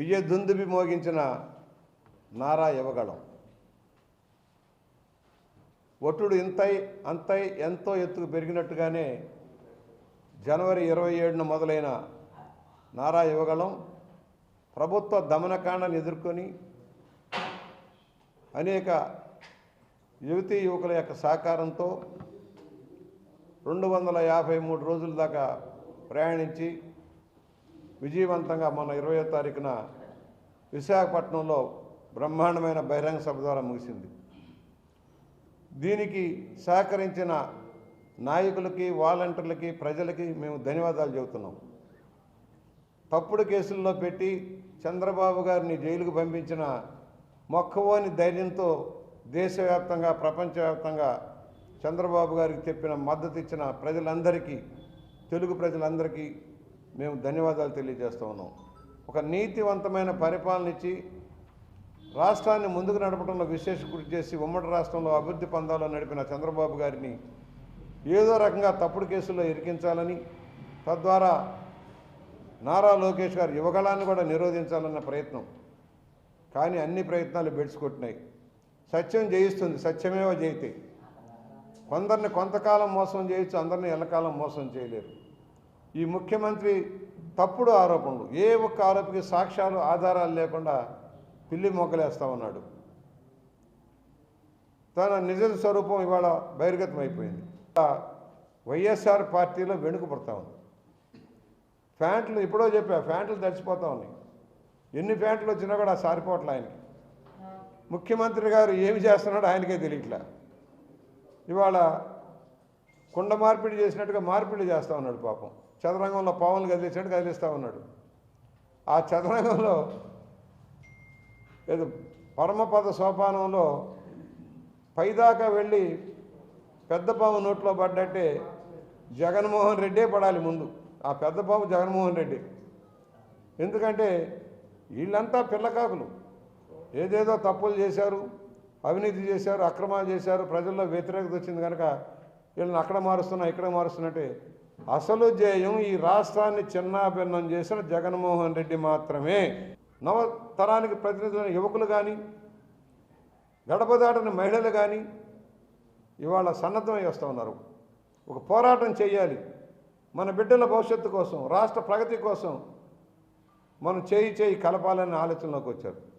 విజయదుందుబి మోగించిన నారా ఇవ్వగలం ఒట్టుడు ఇంతై అంతై ఎంతో ఎత్తుకు పెరిగినట్టుగానే జనవరి ఇరవై ఏడున మొదలైన నారా యువగళం ప్రభుత్వ దమనకాండను ఎదుర్కొని అనేక యువతీ యువకుల యొక్క సహకారంతో రెండు వందల యాభై మూడు రోజుల దాకా ప్రయాణించి విజయవంతంగా మొన్న ఇరవయో తారీఖున విశాఖపట్నంలో బ్రహ్మాండమైన బహిరంగ సభ ద్వారా ముగిసింది. దీనికి సహకరించిన నాయకులకి వాలంటీర్లకి ప్రజలకి మేము ధన్యవాదాలు చెబుతున్నాం. తప్పుడు కేసుల్లో పెట్టి చంద్రబాబు గారిని జైలుకు పంపించిన మొక్కవోని ధైర్యంతో దేశవ్యాప్తంగా ప్రపంచవ్యాప్తంగా చంద్రబాబు గారికి చెప్పిన మద్దతు ఇచ్చిన ప్రజలందరికీ తెలుగు ప్రజలందరికీ మేము ధన్యవాదాలు తెలియజేస్తూ ఉన్నాం. ఒక నీతివంతమైన పరిపాలన ఇచ్చి రాష్ట్రాన్ని ముందుకు నడపడంలో విశేష కృషి చేసి ఉమ్మడి రాష్ట్రంలో అభివృద్ధి పందాలో నడిపిన చంద్రబాబు గారిని ఏదో రకంగా తప్పుడు కేసుల్లో ఇరికించాలని తద్వారా నారా లోకేష్ గారు యువగళాన్ని కూడా నిరోధించాలన్న ప్రయత్నం. కానీ అన్ని ప్రయత్నాలు బెడిసికొట్టినాయి. సత్యం జయిస్తుంది సత్యమేవ జయితే. కొందరిని కొంతకాలం మోసం చేయొచ్చు అందరిని ఎల్లకాలం మోసం చేయలేరు. ఈ ముఖ్యమంత్రి తప్పుడు ఆరోపణలు ఏ ఒక్క ఆరోపణకి సాక్ష్యాలు ఆధారాలు లేకుండా పిల్లి మొక్కలేస్తా ఉన్నాడు. తన నిజ స్వరూపం ఇవాళ బహిర్గతం అయిపోయింది వైఎస్ఆర్ పార్టీలో వెనుకబడతా ఉంది. ఫ్యాంట్లు ఇప్పుడో చెప్పా ఫ్యాంట్లు తడిచిపోతా ఉన్నాయి. ఎన్ని ఫ్యాంట్లు వచ్చినా కూడా సారిపోవట్లే ఆయనకి. ముఖ్యమంత్రి గారు ఏమి చేస్తున్నాడో ఆయనకే తెలియట్లే. ఇవాళ కుండ మార్పిడి చేసినట్టుగా మార్పిడి చేస్తూ ఉన్నాడు పాపం. చదరంగంలో పావులు కదిలించినట్టు కదిలిస్తూ ఉన్నాడు. ఆ చదరంగంలో ఏదో పరమపద సోపానంలో పైదాకా వెళ్ళి పెద్ద పాము నోట్లో పడ్డట్టే జగన్మోహన్ రెడ్డే పడాలి ముందు. ఆ పెద్ద పాము జగన్మోహన్ రెడ్డి. ఎందుకంటే వీళ్ళంతా పిల్లకాకులు ఏదేదో తప్పులు చేశారు అవినీతి చేశారు అక్రమాలు చేశారు ప్రజల్లో వ్యతిరేకత వచ్చింది కనుక వీళ్ళని అక్కడ మారుస్తున్నా ఇక్కడ మారుస్తున్నట్టే అసలు జయం ఈ రాష్ట్రాన్ని చిన్నాభిన్నం చేసిన జగన్మోహన్ రెడ్డి మాత్రమే. నవతరానికి ప్రతినిధుల ప్రతినిధులైన యువకులు కానీ గడప దాటిన మహిళలు కానీ ఇవాళ సన్నద్ధమై వస్తూ ఉన్నారు. ఒక పోరాటం చేయాలి. మన బిడ్డల భవిష్యత్తు కోసం రాష్ట్ర ప్రగతి కోసం మనం చేయి చేయి కలపాలనే ఆలోచనలోకి వచ్చారు.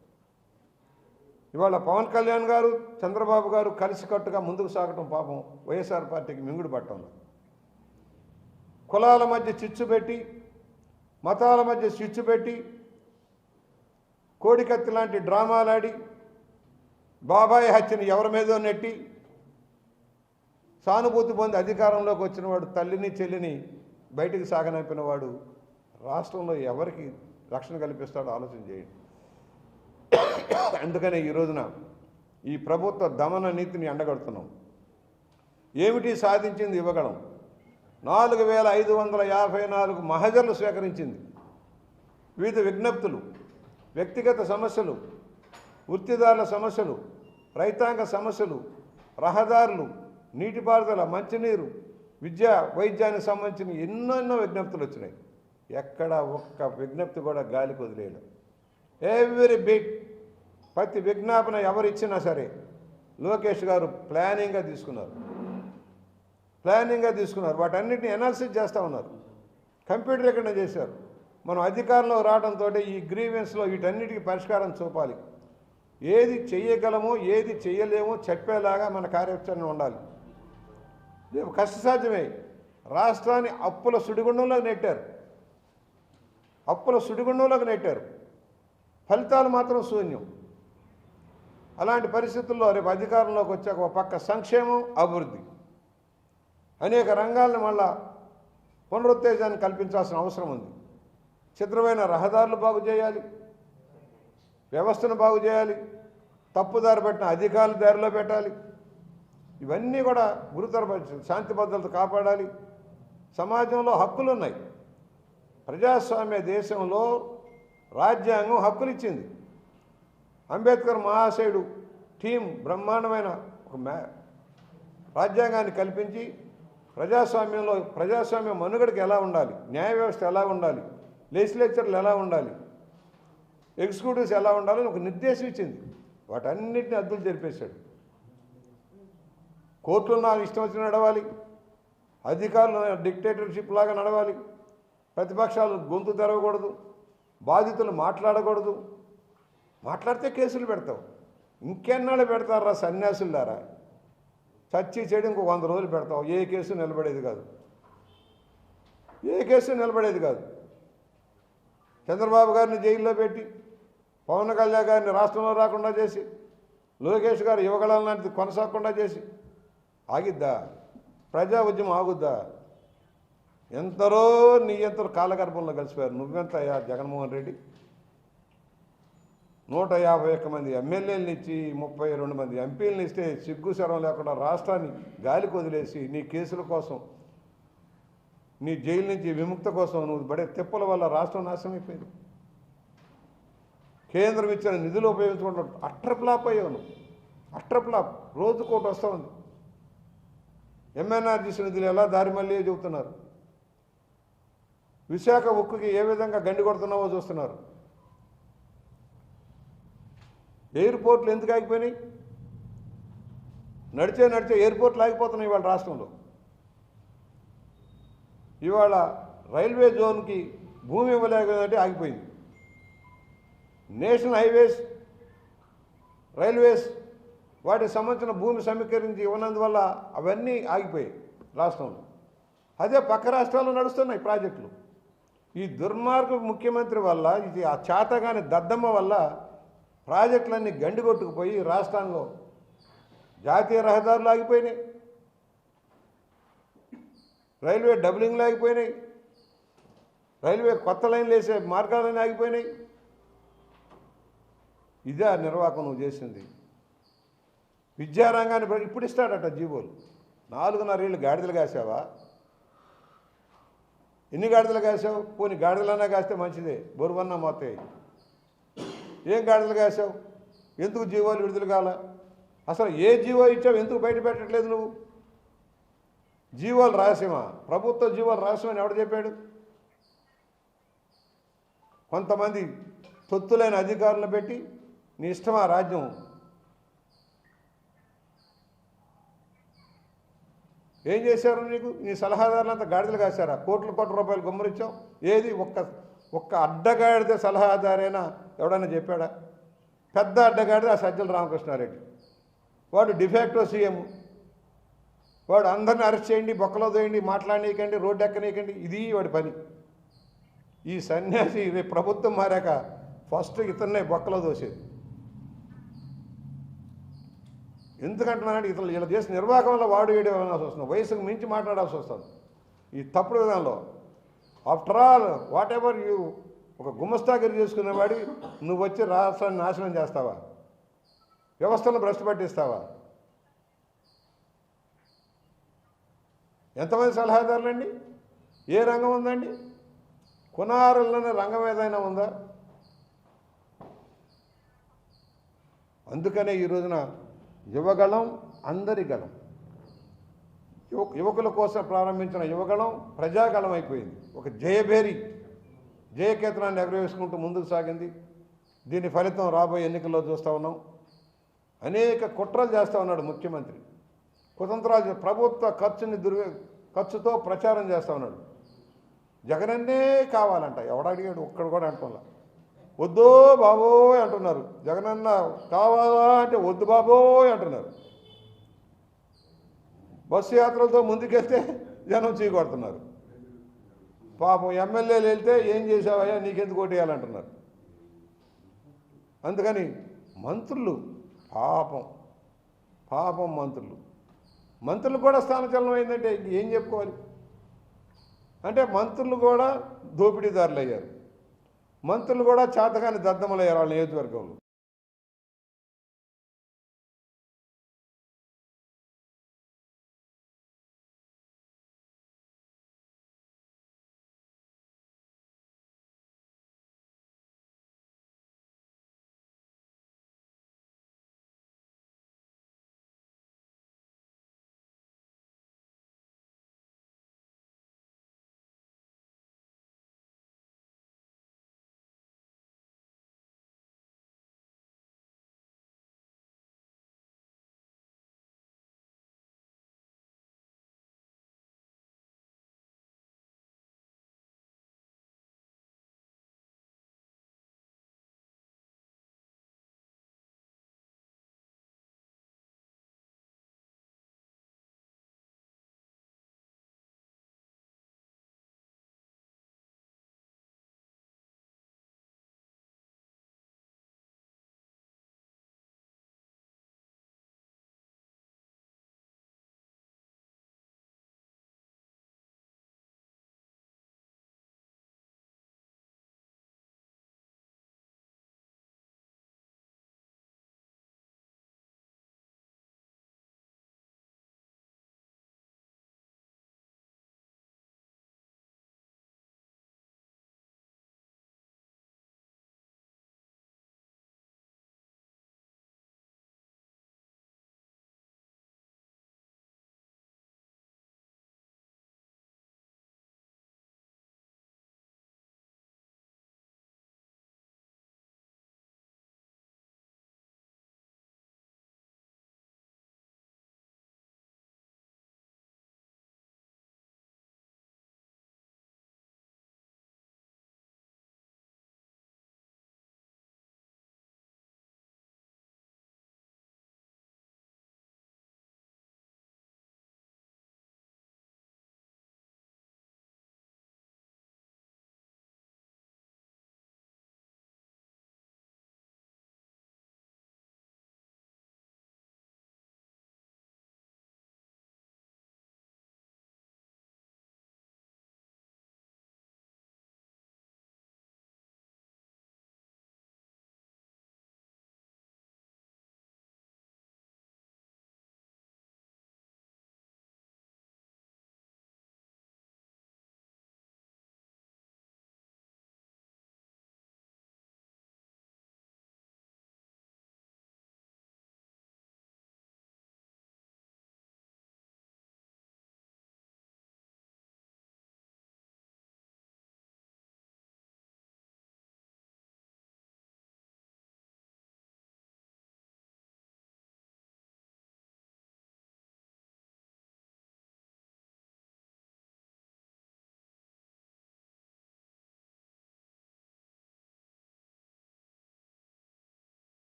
ఇవాళ పవన్ కళ్యాణ్ గారు చంద్రబాబు గారు కలిసికట్టుగా ముందుకు సాగటం పాపం వైఎస్ఆర్ పార్టీకి మింగుడు పట్టడం కులాల మధ్య చిచ్చు పెట్టి మతాల మధ్య చిచ్చు పెట్టి కోడికత్తి లాంటి డ్రామాలాడి బాబాయ్ హత్యని ఎవరి మీదో నెట్టి సానుభూతి పొంది అధికారంలోకి వచ్చిన వాడు తల్లిని చెల్లిని బయటికి సాగనంపిన వాడు రాష్ట్రంలో ఎవరికి రక్షణ కల్పిస్తాడో ఆలోచన చేయండి. అందుకనే ఈ రోజున ఈ ప్రభుత్వ దమన నీతిని ఎండగడుతున్నాం. ఏమిటి సాధించింది ఇవ్వగలం? నాలుగు వేల ఐదు వందల యాభై నాలుగు మహజర్లు స్వీకరించింది. వివిధ విజ్ఞప్తులు వ్యక్తిగత సమస్యలు వృత్తిదారుల సమస్యలు రైతాంగ సమస్యలు రహదారులు నీటిపారుదల మంచినీరు విద్య వైద్యానికి సంబంధించిన ఎన్నో ఎన్నో విజ్ఞప్తులు వచ్చినాయి. ఎక్కడ ఒక్క విజ్ఞప్తి కూడా గాలికి వదిలేయడం ఎవ్రీ బిట్ ప్రతి విజ్ఞాపన ఎవరిచ్చినా సరే లోకేష్ గారు ప్లానింగ్గా తీసుకున్నారు. ప్లానింగ్గా తీసుకున్నారు. వాటన్నిటిని ఎనాలిసిస్ చేస్తూ ఉన్నారు. కంప్యూటర్ ఎక్కడ చేశారు? మనం అధికారంలో రావడంతో ఈ గ్రీవెన్స్లో వీటన్నిటికీ పరిష్కారం చూపాలి. ఏది చెయ్యగలమో ఏది చెయ్యలేమో చెప్పేలాగా మన కార్యాచరణ ఉండాలి. రేపు కష్టసాధ్యమే. రాష్ట్రాన్ని అప్పుల సుడిగుండంలోకి నెట్టారు. అప్పుల సుడిగుండంలోకి నెట్టారు. ఫలితాలు మాత్రం శూన్యం. అలాంటి పరిస్థితుల్లో రేపు అధికారంలోకి వచ్చాక ఒక పక్క సంక్షేమం అభివృద్ధి. అనేక రంగాలను మళ్ళా పునరుత్తేజాన్ని కల్పించాల్సిన అవసరం ఉంది. చిత్రమైన రహదారులు బాగు చేయాలి. వ్యవస్థను బాగు చేయాలి. తప్పుదారి పెట్టిన అధికారులు దారిలో పెట్టాలి. ఇవన్నీ కూడా గురుతర పరిస్థితులు. శాంతి భద్రత కాపాడాలి. సమాజంలో హక్కులు ఉన్నాయి ప్రజాస్వామ్య దేశంలో రాజ్యాంగం హక్కులు ఇచ్చింది అంబేద్కర్ మహాశయుడు టీం బ్రహ్మాండమైన ఒక మ్యా రాజ్యాంగాన్ని కల్పించి ప్రజాస్వామ్యంలో ప్రజాస్వామ్య మనుగడకి ఎలా ఉండాలి? న్యాయ వ్యవస్థ ఎలా ఉండాలి? లెజిస్లేచర్లు ఎలా ఉండాలి? ఎగ్జిక్యూటివ్స్ ఎలా ఉండాలని ఒక నిర్దేశం ఇచ్చింది. వాటన్నిటిని అద్దులు జరిపేశాడు. కోర్టులు నాకు ఇష్టం వచ్చిన నడవాలి. అధికారులు డిక్టేటర్షిప్ లాగా నడవాలి. ప్రతిపక్షాలు గొంతు తెరవకూడదు. బాధితులు మాట్లాడకూడదు. మాట్లాడితే కేసులు పెడతావు ఇంకెన్నాళ్ళు పెడతారా సన్యాసులారా చచ్చి చెడు ఇంకో వంద రోజులు పెడతావు ఏ కేసు నిలబడేది కాదు. ఏ కేసు నిలబడేది కాదు. చంద్రబాబు గారిని జైల్లో పెట్టి పవన్ కళ్యాణ్ గారిని రాష్ట్రంలో రాకుండా చేసి లోకేష్ గారు యువగళం లాంటిది కొనసాగకుండా చేసి ఆగిద్దా? ప్రజా ఉద్యమం ఆగుద్దా? ఎంతరో నీ ఎంతరో కాలగర్భంలో కలిసిపోయారు. నువ్వెంత అయ్యా జగన్మోహన్ రెడ్డి? నూట యాభై ఒక్క మంది ఎమ్మెల్యేలను ఇచ్చి ముప్పై రెండు మంది ఎంపీలను ఇస్తే సిగ్గు శరం లేకుండా రాష్ట్రాన్ని గాలికి వదిలేసి నీ కేసుల కోసం నీ జైలు నుంచి విముక్త కోసం నువ్వు పడే తిప్పల వల్ల రాష్ట్రం నాశనం అయిపోయింది. కేంద్రం ఇచ్చిన నిధులు ఉపయోగించుకుంటూ అట్రప్లాప్ అయ్యావు నువ్వు. అట్రప్లాప్ రోజుకోటి వస్తూ ఉంది. ఎంఎన్ఆర్జీసీ నిధులు ఎలా దారి మళ్ళీ చెబుతున్నారు? విశాఖ ఉక్కుకి ఏ విధంగా గండి కొడుతున్నావో చూస్తున్నారు. ఎయిర్పోర్ట్లు ఎందుకు ఆగిపోయినాయి? నడిచే నడిచే ఎయిర్పోర్ట్లు ఆగిపోతున్నాయి ఇవాళ రాష్ట్రంలో. ఇవాళ రైల్వే జోన్కి భూమి ఇవ్వలేకపోయిందంటే ఆగిపోయింది. నేషనల్ హైవేస్ రైల్వేస్ వాటికి సంబంధించిన భూమి సమీకరించి ఇవ్వనందువల్ల అవన్నీ ఆగిపోయాయి రాష్ట్రంలో. అదే పక్క రాష్ట్రాల్లో నడుస్తున్నాయి ప్రాజెక్టులు. ఈ దుర్మార్గ ముఖ్యమంత్రి వల్ల ఇది ఆ చేతగాని దద్దమ్మ వల్ల ప్రాజెక్టులన్నీ గండి కొట్టుకుపోయి రాష్ట్రంలో జాతీయ రహదారులు ఆగిపోయినాయి. రైల్వే డబ్లింగ్లు ఆగిపోయినాయి. రైల్వే కొత్త లైన్లు వేసే మార్గాలన్నీ ఆగిపోయినాయి. ఇదే ఆ నిర్వాహకం నువ్వు చేసింది. విద్యారంగాన్ని ఇప్పుడు ఇస్తాడట జీవోలు. నాలుగున్నరేళ్ళు గాడిదలు కాసావా? ఎన్ని గాడిదలు కాసావు? పోనీ గాడిదలన్నా కాస్తే మంచిదే. బొరువన్నా మోతాయి ఏం గాడిదలు కాసావు? ఎందుకు జీవోలు విడుదల కాల? అసలు ఏ జీవో ఇచ్చావు? ఎందుకు బయట పెట్టట్లేదు నువ్వు? జీవోలు రహస్యమా? ప్రభుత్వ జీవోలు రహస్యమని ఎవడు చెప్పాడు? కొంతమంది తొత్తులైన అధికారులను పెట్టి నీ ఇష్టమా రాజ్యం? ఏం చేశారు నీకు? నీ సలహాదారులంతా గాడిదలు కాశారా? కోట్ల కోట్ల రూపాయలు గుమ్మరిచ్చావు. ఏది? ఒక్క ఒక్క అడ్డగాడిద సలహాదారైనా ఎవడన్నా చెప్పాడా? పెద్ద అడ్డగాడిద ఆ సజ్జల రామకృష్ణారెడ్డి. వాడు డిఫాక్టో సీఎం. వాడు అందరిని అరెస్ట్ చేయండి బొక్కలో దోయండి మాట్లాడనీయకండి రోడ్డు ఎక్కనీయకండి ఇది వాడి పని. ఈ సన్యాసి రేపు ప్రభుత్వం మారాక ఫస్ట్ ఇతన్నే బొక్కలో దోసేది ఎందుకంటున్నానంటే ఇతరులు ఇలా చేసిన నిర్వాహకంలో వాడు వేయడం అనాల్సి వస్తుంది. వయసుకు మించి మాట్లాడాల్సి వస్తుంది. ఈ తప్పుడు విధానంలో. After all whatever you ఒక గుమస్తాగిరి చేసుకునేవాడి నువ్వు వచ్చి రాష్ట్రాన్ని నాశనం చేస్తావా? వ్యవస్థను భ్రష్టు పట్టిస్తావా? ఎంతమంది సలహాదారులండి? ఏ రంగం ఉందండి? కునారులనే రంగం ఏదైనా ఉందా? అందుకనే ఈ రోజున యువగళం అందరి గళం. యువ యువకుల కోసం ప్రారంభించిన యువగళం ప్రజాగళం అయిపోయింది. ఒక జయభేరి జయకేతనాన్ని ఎగరవేసుకుంటూ ముందుకు సాగింది. దీని ఫలితం రాబోయే ఎన్నికల్లో చూస్తూ ఉన్నాం. అనేక కుట్రలు చేస్తూ ఉన్నాడు ముఖ్యమంత్రి. కుతంత్రాలు ప్రభుత్వ ఖర్చుని దుర్వి ఖర్చుతో ప్రచారం చేస్తూ ఉన్నాడు. జగనన్నే కావాలంట. ఎవడడిగాడు ఒక్కడు కూడా అంటున్నా వద్దో బాబోయ్ అంటున్నారు. జగనన్న కావాలా అంటే వద్దు బాబోయ్ అంటున్నారు. బస్సు యాత్రలతో ముందుకెళ్తే జనం చీకొడుతున్నారు. పాపం ఎమ్మెల్యేలు వెళ్తే ఏం చేసావయ్యా? నీకెందుకు ఓటేయాలంటున్నారు అందుకని మంత్రులు పాపం పాపం మంత్రులు. మంత్రులు కూడా స్థానచలనం అయిందంటే ఏం చెప్పుకోవాలి? అంటే మంత్రులు కూడా దోపిడీదారులు అయ్యారు మంత్రులు కూడా చేతగాని దద్దమలయ్యారు వాళ్ళ నియోజకవర్గంలో.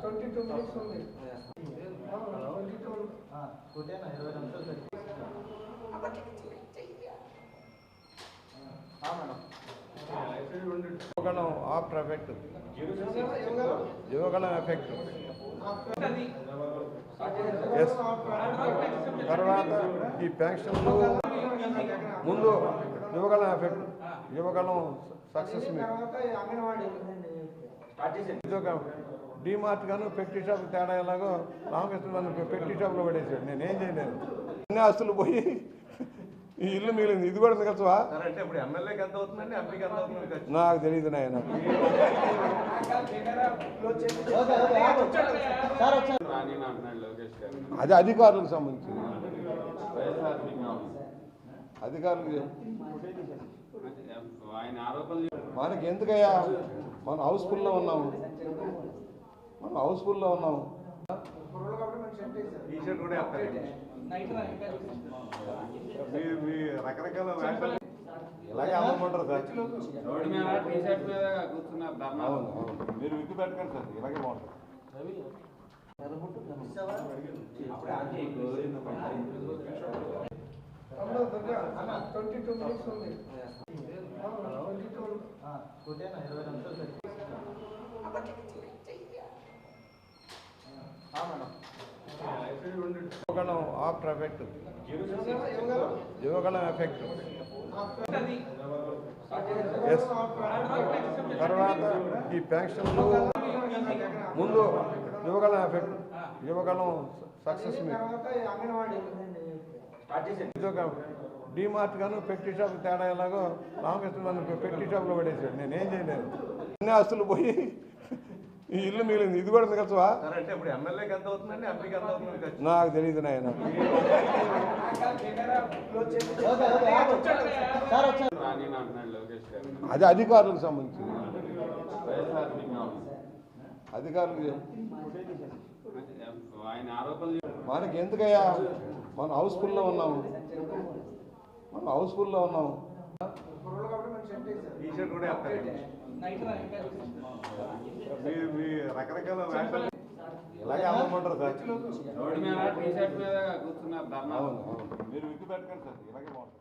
ట్వంటీ టూ మినిట్స్ ఉంది twenty two Yuvaganam after effect. Yuvaganam effect yes తర్వాత ఈ పెన్షన్లు ముందు యువగణం ఎఫెక్ట్ యువగణం సక్సెస్ డిమార్ట్ గాను పెట్టి షాప్ తేడా ఎలాగో రామకృష్ణ నన్ను పెట్టి షాప్లో పడేసాడు. నేనేం చేయలేను. అన్ని ఆస్తులు పోయి ఈ ఇల్లు మిగిలింది. ఇది కూడా మిగల్చవా? వచ్చి? నాకు తెలియదు నాయన. అది అధికారులకు మీకు అధికారులు మనకి ఎందుకయ్యా? మనం హౌస్ఫుల్లో ఉన్నాము. మనం హౌస్ఫుల్లో ఉన్నాము. రకరకాల ఇలాగే అమ్మమంటారు సార్. మీరు విగ్గు పెట్టకండి సార్. ఇలాగే బాగుంటుంది. ట్వంటీ యువగణం ఆఫ్టర్ ఎఫెక్ట్ యువగణం ఎఫెక్ట్ తర్వాత ఈ పెన్షన్లు ముందు యువగణం ఎఫెక్ట్ యువగణం సక్సెస్ మీద. అంగన్వాడీ ఇది ఒక డిమార్ట్ గాను పెట్టి షాప్ తేడా ఎలాగో రామకృష్ణ నన్ను పెట్టి షాప్లో పడేసాడు నేనేం చేయలేను అన్ని ఆస్తులు పోయి ఈ ఇల్లు మిగిలింది. ఇది కూడా వచ్చి? నాకు తెలియదు నాయన రాని అంటున్నాడు లోకేష్ గారు అది అధికారులకు మీకు అధికారులు ఆయన ఆరోపణలు మనకి ఎందుకయ్యా? మనం హౌస్ఫుల్లో ఉన్నాము మనం హౌస్ఫుల్లో ఉన్నాము. కుర్రోళ్ళు కాబట్టి మనం సెట్ చేశారు టీ షర్ట్ కూడా వేస్తారండి మీ మీ రకరకాల వేషాలు. ఇలాగే అమ్మమంటారు సార్. రోడ్డు మీద టీ షర్ట్ మీద కూర్చున్నారు ధర్నా. అవును అవును. మీరు విగ్గు పెట్టకండి సార్. ఇలాగే బాగుంటుంది.